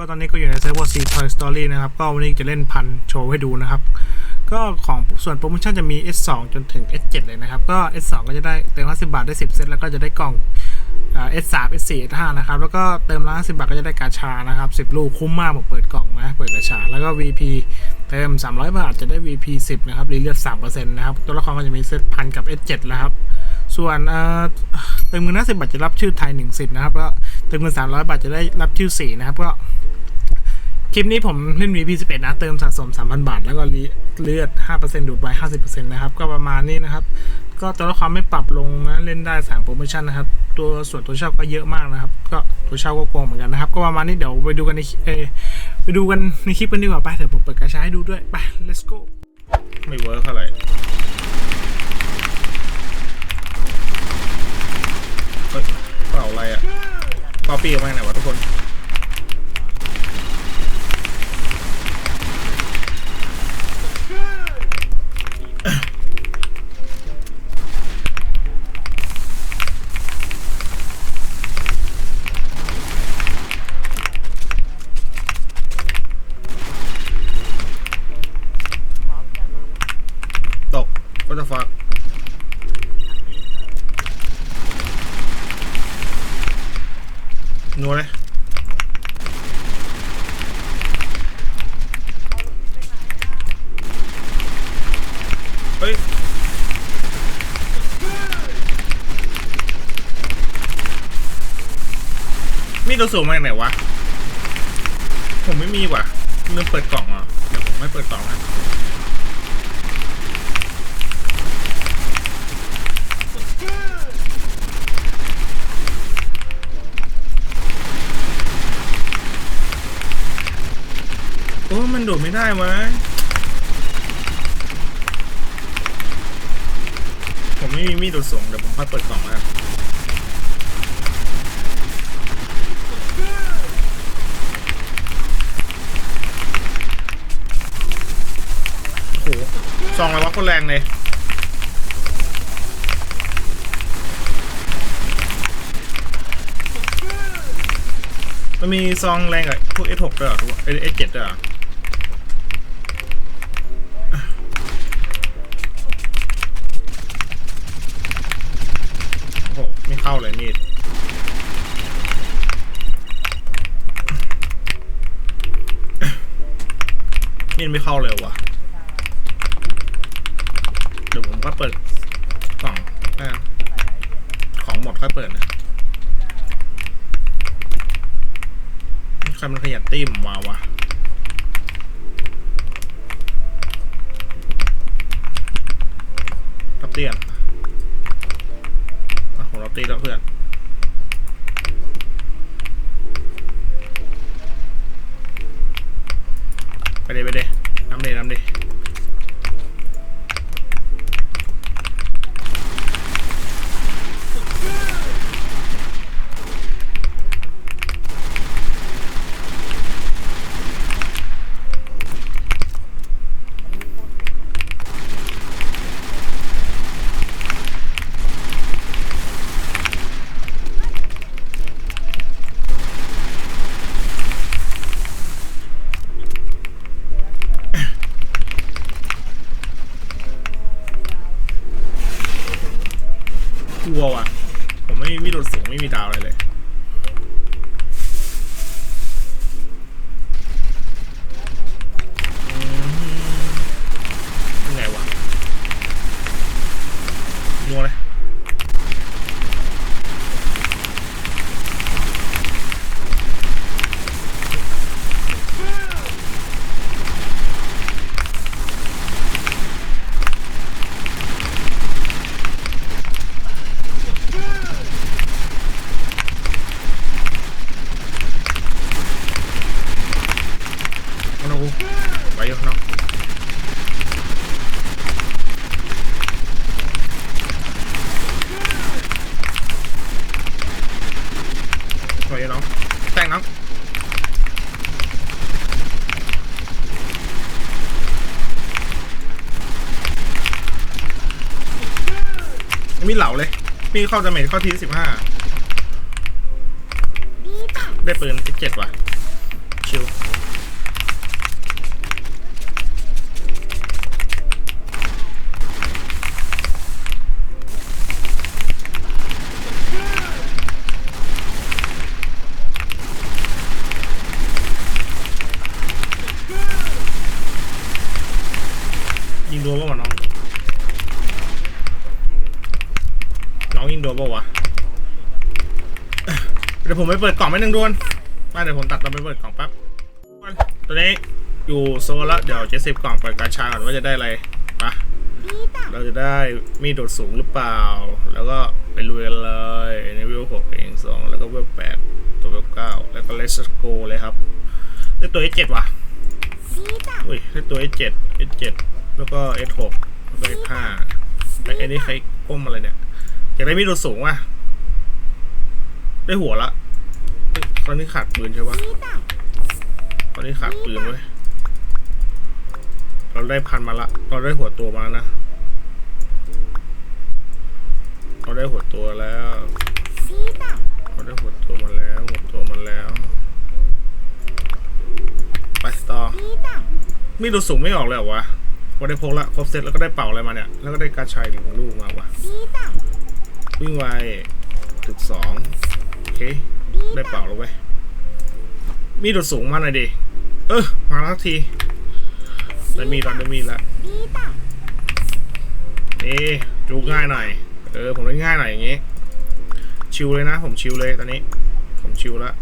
ก็ตอนนี้ก็อยู่ในเซิร์ฟเวอร์ C Toy Story นะครับ ก็วันนี้จะเล่นพันโชว์ให้ดูนะครับ ก็ของส่วนโปรโมชั่นจะมี S2 จนถึง S7 เลยนะครับ ก็ S2 ก็จะได้เติม50บาทได้ 10 เซตแล้วก็จะได้กล่องอ่า S3 S4 S5 นะครับ แล้วก็เติมละ50บาทก็จะได้กาชานะครับ 10 ลูกคุ้มมากผมเปิดกล่องนะเปิดกาชา แล้วก็ VP เติม 300 บาทจะได้ VP 10 นะครับรีเลือด3%นะครับ ตัวละครก็จะมีเซตพันกับ S7 แล้วครับส่วนเอ่อเติมเงิน50บาทจะรับชื่อไทย1สิทธิ์นะครับแล้วเติมเงิน300 บาทจะได้รับชื่อ4นะครับ ก็ คลิปนี้ผมเล่น VP 11นะ เติมสะสม3,000บาท แล้วก็เลือด5%ดูดไว้50%นนะครับ ก็ประมาณนี้นะครับ ก็ตัวละครไม่ปรับลงนะ เล่นได้3โปรโมชั่นนะครับ ตัวส่วนตัวเช่าก็เยอะมากนะครับ ก็ตัวเช่าก็โกงเหมือนกันนะครับ ก็ประมาณนี้เดี๋ยวไปดูกันในเอไปดูกันในคลิปกันดีกว่าไปเดี๋ยวผมเปิดกระชาให้ดูด้วยไป let's go ไม่เวิร์กเท่าไหร่เฮ้ยเปล่าอะไรอะเปล่าปีออกมาไหนวะทุกคน ตัวสูงมาจากไหนวะ ผมไม่มีว่ะลืมเปิดกล่องอะเดี๋ยวผมไม่เปิดกล่องนะโอ้มันโดดไม่ได้วะผมไม่มีมีดโดดสูงเดี๋ยวผมค่อยเปิดกล่องแล้ว องอะไรวะคนแรงเลยมันมีซองแรงกับพวก S6 ด้วยหรอเอ้ S7 ด้วยหรอโอ้โหไม่เข้าเลยมีดมีดไม่เข้าเลยว่ะดี๋ยวผมก็เปิดกล่องแล้วกันของหมดค่อยเปิดนะ ใครมันขยัน ตีมมาวะรับเตียนอะผมรับตีแล้วเพื่อนไปเลยไปเลยน้ำเดน้ำเดก มีเหล่าเลย มีเข้าดาเมจเข้าทีสิบห้าได้ปืนสิบเจ็ดว่ะ ชิว ผมไปเปิดกล่องไม่หนึ่งดวนมาเดี๋ยวผมตัดตอนไปเปิดกล่องแป๊บตอนนี้อยู่โซนแล้วเดี๋ยวเจ็ดสิบกล่องเปิดกาชาก่อนว่าจะได้อะไรปะเราจะได้มีดโดดสูงหรือเปล่า แล้วก็ไปลุยกันเลยในวิวหกเองสองแล้วก็เวลแปดตัวเวลเก้าแล้วก็เลสโกเลยครับได้ตัว S7 ว่ะอุ้ยได้ตัว S7 S7 แล้วก็ S6 แล้วก็ S5 ไอ้ไอ้นี่ใครก้มอะไรเนี่ยอยากได้มีดโดดสูงว่ะได้หัวละเฮ้ย ตอนนี้ขาดปืนใช่ปะตอนนี้ขาดปืนเว้ย เราได้พันมาละ เราได้หัวตัวมาแล้วนะ เราได้หัวตัวแล้ว เราได้หัวตัวมาแล้ว หัวตัวมาแล้ว ไปต่อ มีดูสูงไม่ออกเลยเหรอวะวันได้พกละครบเซตแล้วก็ได้เป่าอะไรมาเนี่ย แล้วก็ได้กรชัยหนึ่งลูกมาวะวิ่งไวถึกสองโอเค ได้เปล่าแล้วเว้ย มีดดสูงมาหน่อยดิ เออ มาแล้วทีได้มีดแล้วได้มีดแล้วนี่จูง่ายหน่อย เออ ผมได้ง่ายหน่อยอย่างงี้ ชิวเลยนะ ผมชิวเลยตอนนี้ ผมชิวแล้ว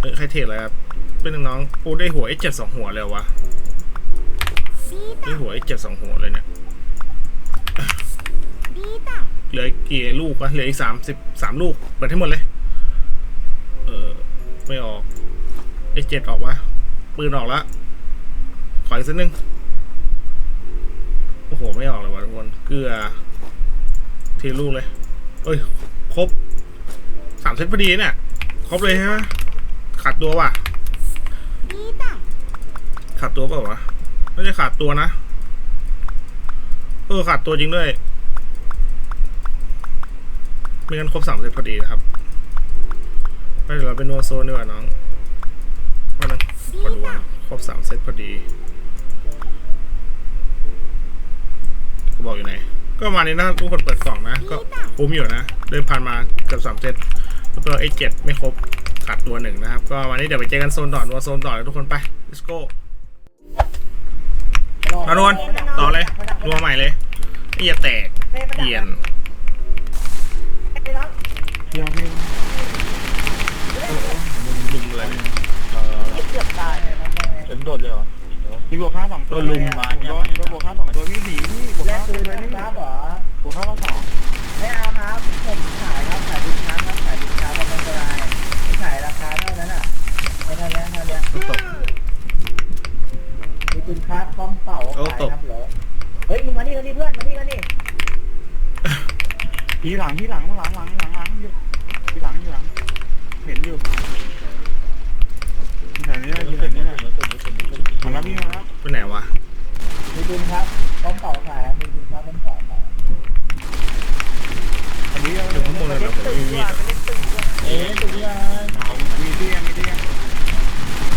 เออใครเทรดอะไรครับ เป็นน้องๆโอ้ได้หัวไอ้เจ็ดสองหัวเลยวะได้หัวไอ้เจ็ดสองหัวเลยเนี่ยเหลืออีกกี่ลูกวะเหลืออีกสามสิบสามลูก เปิดให้หมดเลย ไม่ออกไอ้เจ็ดออกวะปืนออกละขออีกสักหนึ่งโอ้โห ไม่ออกเลยวะทุกคนเกลือทีลูกเลย เอ้ย ครบสามเซตพอดีเนี่ยครบเลยใช่ไหมขาดตัวว่ะขาดตัวเปล่าวะไม่ใช่ขาดตัวนะเออขาดตัวจริงด้วยไม่งั้นครบสามเซตพอดีนะครับ ไปเดี๋ยวเราไปนัวโซนดีกว่าน้องว่านะขอดูนะครบสามเซตพอดีก็บอกอยู่ไหน ก็ประมาณนี้นะทุกคนเปิดกล่องนะ ก็คุ้มอยู่นะ เดินผ่านมาเกือบสามเซตแล้วก็ไอ้เจ็ดไม่ครบขาดตัวหนึ่งนะครับ ก็วันนี้เดี๋ยวไปเจอกันโซนต่อนัวโซนต่อเลยทุกคนไป let's go มานวลต่อเลยรัวใหม่เลยไอ้อย่าแตกเปลี่ยนเพียง โดดเลยเหรอมีบวกค่าสองตัวโดนลุมมาโดนโดนบวกค่าสองตัวพี่หนีพี่บวกแลค่ากปืนเลเลยยนี่นะครับเหรอบวกค่าละสองไม่เอาครับผมขายครับขายดินค้าครับขายดินค้าเป็นอันตรายไม่ขายราคาเท่านั้นอะไม่เท่านี้เท่านี้ตก มีดินค้าพร้อมเป่าโอ้ขายตกครับเหรอเฮ้ยมึงมานี่มานี่เพื่อนมานี่มานี่ทีหลังทีหลังหลังหลังหลังหลังอยู่ทีหลังทีหลัง เห็นอยู่ ที่ไหนเนี่ยที่ไหนเนี่ยมาแล้วพี่มาแล้ว ไปไหนวะ มีดินครับพร้อมเป่าขายครับมีดินค้าพร้อมเป่าขาย อันนี้ อยู่ข้างบนเลยนะผมไม่มีมีดอะ เอ๊ะตุกยา มีเตี้ยมีเตี้ย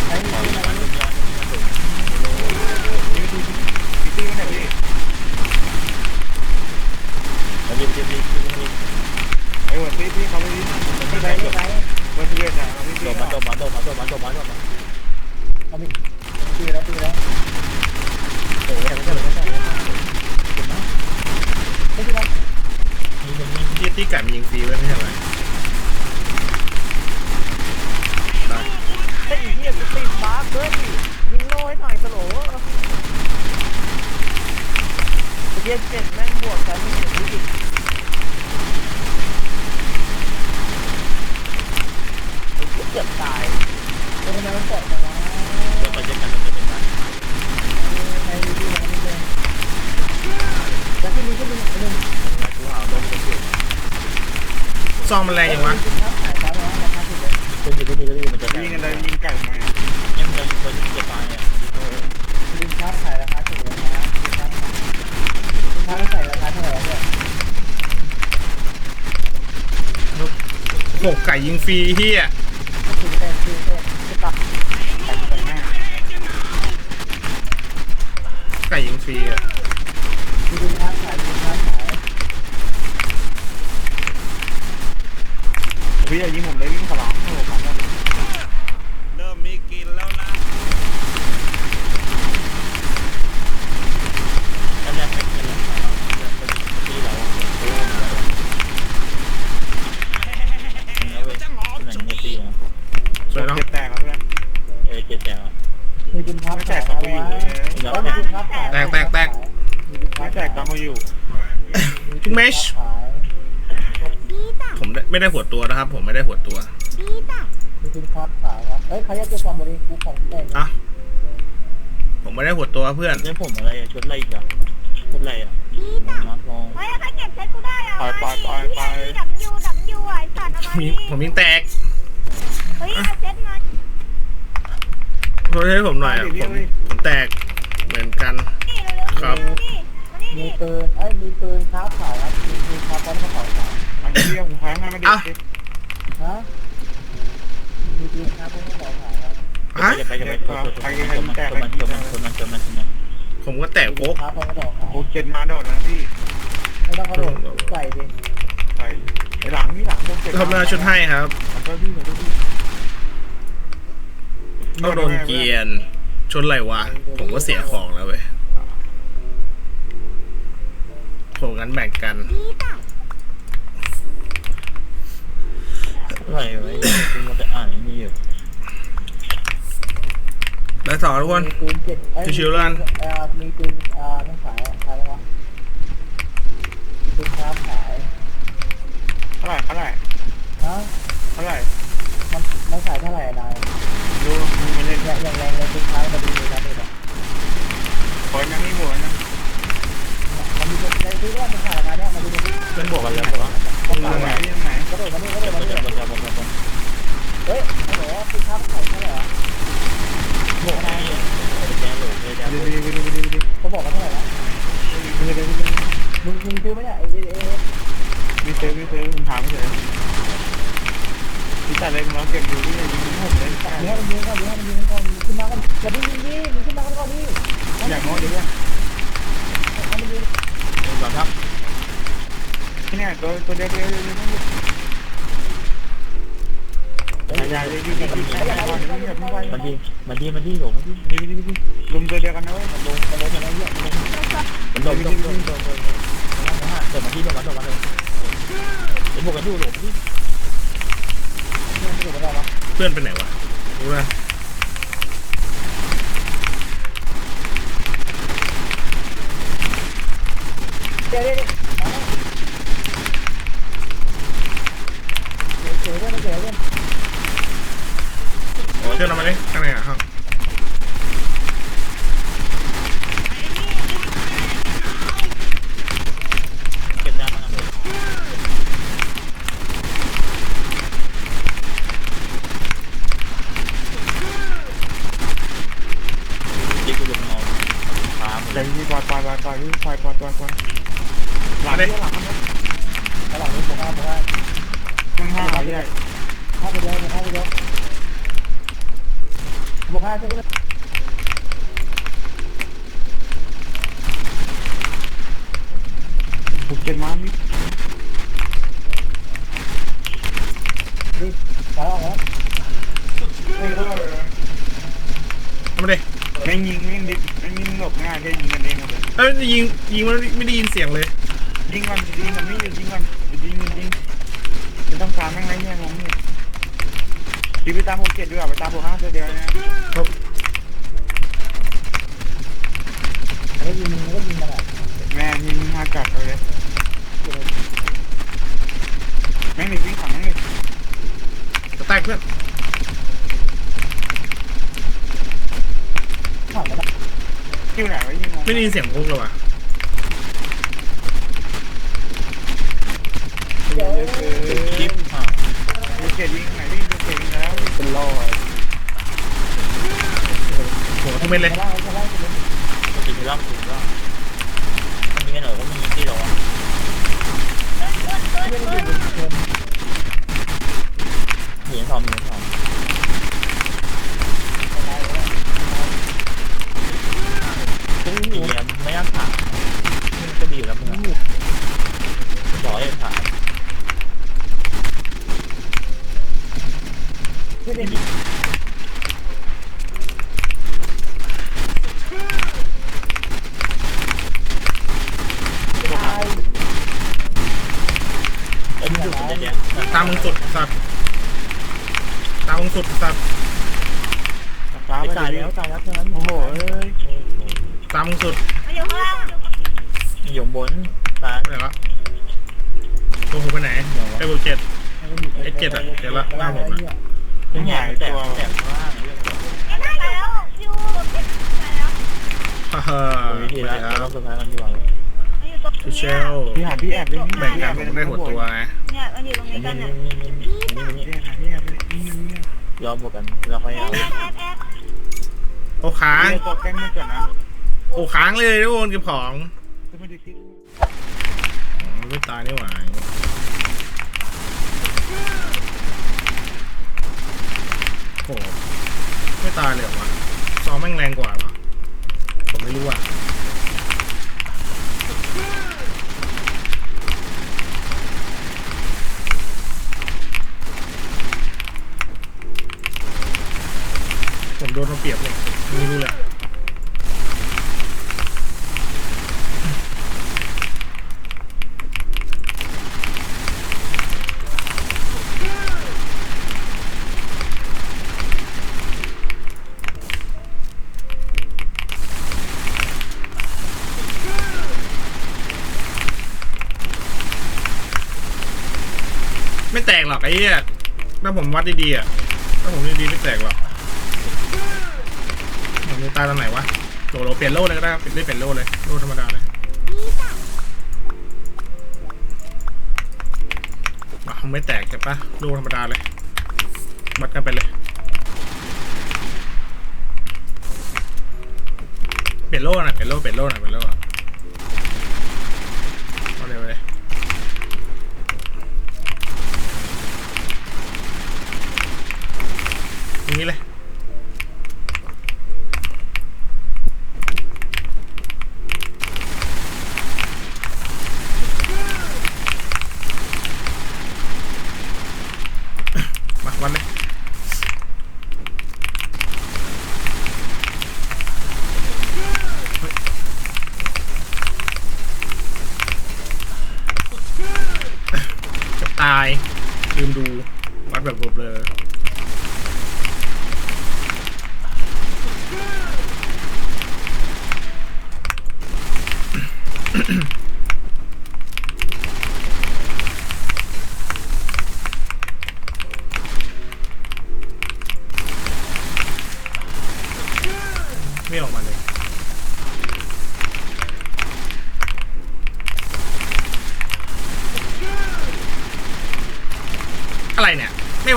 ไอ้นี่อะไรนี่ มีเตี้ยมีเตี้ยไหนพี่ไอ้หัวตี้พี่เขาไม่ดี ที่ไหนที่ไหน วันที่เวทอะเขาไม่ดี เอามีตีแล้วตีแล้วโอ้ยไม่ใช่ไม่ใช่ไม่ใช่ไม่ใช่ ที่ที่ไก่มันยิงฟรีไว้ไม่ใช่ไหมได้ไอ้เหี้ยติดบาร์เฮ้ยยิงโล่ให้หน่อยสโหลไอ้เหี้ยเจ็ดแม่งบวกกันไม่เห็นดิไอ้เหี้ยเกือบตายทำไมมันกดจังวะในวิดีโอมันเลยจะขึ้นมีขึ้นมีหนึ่ง ซองมันแรงยังวะอยตามร้านราคาถูกเลยยิงกันเลยยิงไก่มาดินค้าขายราคาถูกเลยนะดินค้านใส่ราคาเท่าไหร่เนี่ยโหไก่ยิงฟรีเฮีย ถูกแต่ถูกแต่ถูกตัด ไก่ไก่แม่ ไก่ยิงฟรีอะ ดินค้าขายดินค้าขาย พี่อย่ายิงผมเลยวิ่งขลังโอ้โหขลัง เริ่มมีกินแล้วนะ เจ็ดแล้ว มีคุณครับ ไม่แต ขาก ย ก็ เอา ไม่อยู่ ไว้ เลย แล้วมีคุณครับขาย แตกแตกแตก มีคุณครั ไม่ บ แตกก็มาอยู่ คุณเมช ขาย ผม ได้ไม่ได้หัวตัวนะครับ ผมไม่ได้หัวตัวมีคุณครับขายครับเอ้ยใครอยากจะฟังบริกูของเล่นอะผมไม่ได้หัวตัวเพื่อนเนี่ยผมอะไรอะชุดอะไรอีกอะชุดอะไรอะมองมอง เฮ้ยถ้าเก็บเซ็ตกูได้อะไปไปไปไป ดับยูดับยูไอ้สัตว์เอามามีดิผมยิงแตกเฮ้ยเอาเซ็ตมาโทษให้ผมหน่อยอะผมผมแตกเหมือนกันดิเร็วๆครับมาดิมานี่มีดิปืนเอ้ยมีปืนครับขายครับมีปืนครับพร้อมกระเป๋าขา ยอันนี้เรียกผมแพ้ให้มาดิอะฮะมีปืนครับพร้อมกระเป๋าขายครับฮะไปไปไปชนมันชนมันชนมันชนมันชนมันชนมันผมก็แตกโป๊กครับพร้อมกระเป๋าขายโอ้เจ็ดมาโดดนะพี่ไม่ต้องกระโดดใส่ดิใส่ไอ้หลังนี่หลังโดนเจ็ดทำหน้าชุดให้ครับขอโทษพี่ขอโทษพี่ต้องโดนเกียน ชนอะไรวะ ผมก็เสียของแล้วเว้ยผมงั้นแบ่งกัน อะไรวะคุณมาจะอ่านนี่อยู่ได้ต่อทุกคนมีปืนเจ็ดเอ้ยชิวๆแล้วกัน เอ่อมีปืนอ่าต้องขายอะขายแล้ววะมีปืนครับขายเท่าไหร่เท่าไหร่ฮะเท่าไหร่มันมันขายเท่าไหร่อะนายดูมึงมาเล่นเนี่ยอย่างแรงเลยปืนครับมาดูเลยครับเนี่ยขอยังไม่หมดนะมันมีในซื้อว่ามันขายราคาเนี่ยมาดูดิเพื่อนบอกกันแล้วว่าต้องตรขายงไหนไหนที่ตรงไหนกระโดดมานี่กระโดดมานี่บนบนบนบน เฮ้ยฮัลโหลปืนครับขายเท่าไหร่อะ บอกให้แกหลงเลย ไปดูไปดูไปดูไปดู เขาบอกกันเท่าไหร่ละ ไปดูไปดู มึงมึงซื้อไหมเนี่ยเอเอเอ มี เซอร์มีเซอร์ผมถามไม่เฉยพี่แต่เล็กน้องเก็บอยู่ที่ยิงผมเลยเนี้ยมันยิงก่อนเนี้ยมันยิงก่อนขึ้นมากันอย่าเพิ่งยิงดิมึงขึ้นมากันก่อนดิอย่างน้นเดี๋ยวให้มันยิงก่อนครับที่เนี่ยตัวตัวเดียวเดียวเดียวเดียวใหญ่เลยยืดยืดยืดไปไปไปไปมันดีมันดีมันดีหลงมันดีดีดีดีลุมตัวเดียวกันนะเว้ยลงมาเลยมาเลยเนี่ยลงมันโดนโดนโดนโดนโดนโดนมาที่โดนมาโดนมาเลยไอ้พวกกันดูหลงที่ เนี่ยไม่ถูกไม่ได้หรอเพื่อนไปไหนวะรู้นะเดี๋ยวเดี๋ยว อยปล่อยปล่อยปล่อยปล่อยปล่อยปล่อยปล่อยหลังเลยหลังเลยหลังเลขผมห้ามผมห้ามข้างห้าไปเลยห้ามไปเลยห้าไปเลยบวกห้าใช่ไหมบุกเก็ตมานรีบไปออกแล้วทำไมดิ ม่งยิงแม่งดิแม่งยิงหลบง่ายแค่ยิงกันเองเลยเอ้ยยิงยิงมันไม่ได้ยินเสียงเลย ยิงมันยิงมันไม่ยิงยิงมันยิงยิงไม่ต้องตามแม่งไรเนี่ยงงเนี่ยพี่ไปตามภูเก็ตด้วยไปตามภูห้าเดียวนะครบแล้วยิงมึงก็ยิงมันอะแม่ยิงหากัดเลยแม่งหนีวิ่งขังแม่งหนีจะแตกเพื่อน ผ่านแล้วคิวไหนวะยิงงงไม่ได้ยินเสียงพวกเลยวะเดี๋ยวคลิปอะภูเก็ตยิงไหนวิ่งภูเก็ตยิงแล้วเป็นรอยโหทุกเม็ดเลยจะล่างจะล่างจะล่างกินร่างกินร่างมันมีกันหน่อยก็มีที่เราไม่ได้ยิงเกินเหรียญทองเหรียญทองอะ สุดสัตว์ตามมึงสุดสัตว์ฟ้าตายแล้วตายแล้วเท่านั้นโอ้โหเอ้ยตามมึงสุดมันอยู่ข้างล่างมันอยู่อยู่บนตายไหนละตัวผมไปไหนไอ้โบเจ็ดไอ้เจ็ดอะเดี๋ยวละหน้าผมนะเป็นใหญ่แตกแตกข้างล่างข้างล่างแล้วอยู่ไปแล้วฮ่าฮ่าวิธีสวัสละดีคเรารับสุดท้ายมันอยู่อะ พี่เชนี้ลพี่หาพี่แอบเล่นนี่แบ่งกันผมได้หัวตัวไงเนี่ยมันอยู่ตรงนี้กันเนี่ยนี่นี่นี่พี่แอบหาพี่แอบเลยนี่นี่นี่ยอมหมดกันเราค่อยแอเอาบแอบแอบโอ้ค้างพี่ตัวแกล้งนี่ก่อนนะโอ้ค้างเลยทุกคนเก็บของจะมาดูคลิปอ๋อไม่ตายนี่หว่าโอ้ไม่ตายเลยเหรอวะซ้อมแม่งแรงกว่าเหรอผมไม่รู้อะ ผมโดนมาเปรียบเลยไม่รู้เลยไม่แตกหรอกไอ้เหี้ยถ้าผมวัดดีๆอะถ้าผมดีๆไม่แตกหรอก ตายตอนไหนวะโหลโหลเปลี่ยนโล่เลยก็ได้ครับเปลี่ยนไม่เปลี่ยนโล่เลยโล่ธรรมดาเลยมาไม่แตกใช่ปะโล่ธรรมดาเลยบัดกันไปเลย เปลี่ยนโล่หน่อยเปลี่ยนโล่เปลี่ยนโล่หน่อยเปลี่ยนโล่อะเอาเร็วเลย อย่างนี้เลย มา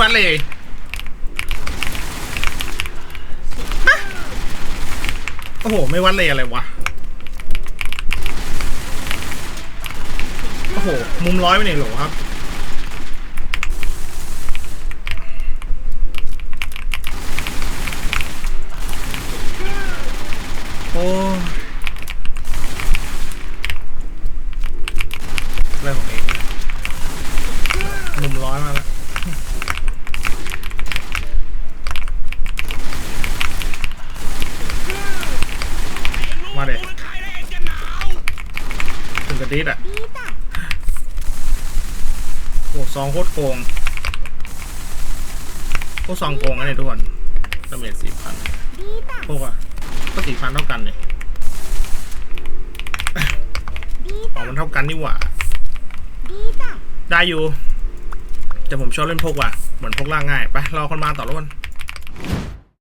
วัดเลยโอ้โห ไม่วัดเลยอะไรวะ โอ้โห มุมร้อยไปเนี่ยโหลครับ โอ้ซองโคตรโกงโคตรซองโกงนะเนี่ยทุกคนดาเมจสี่พันพวกอะก็สี่พันเท่ากันเลยอ๋อมันเท่ากันนี่หว่า ได้อยู่ แต่ผมชอบเล่นพกว่ะ เหมือนพกล่างง่าย ไป รอคนมาต่อแล้วกัน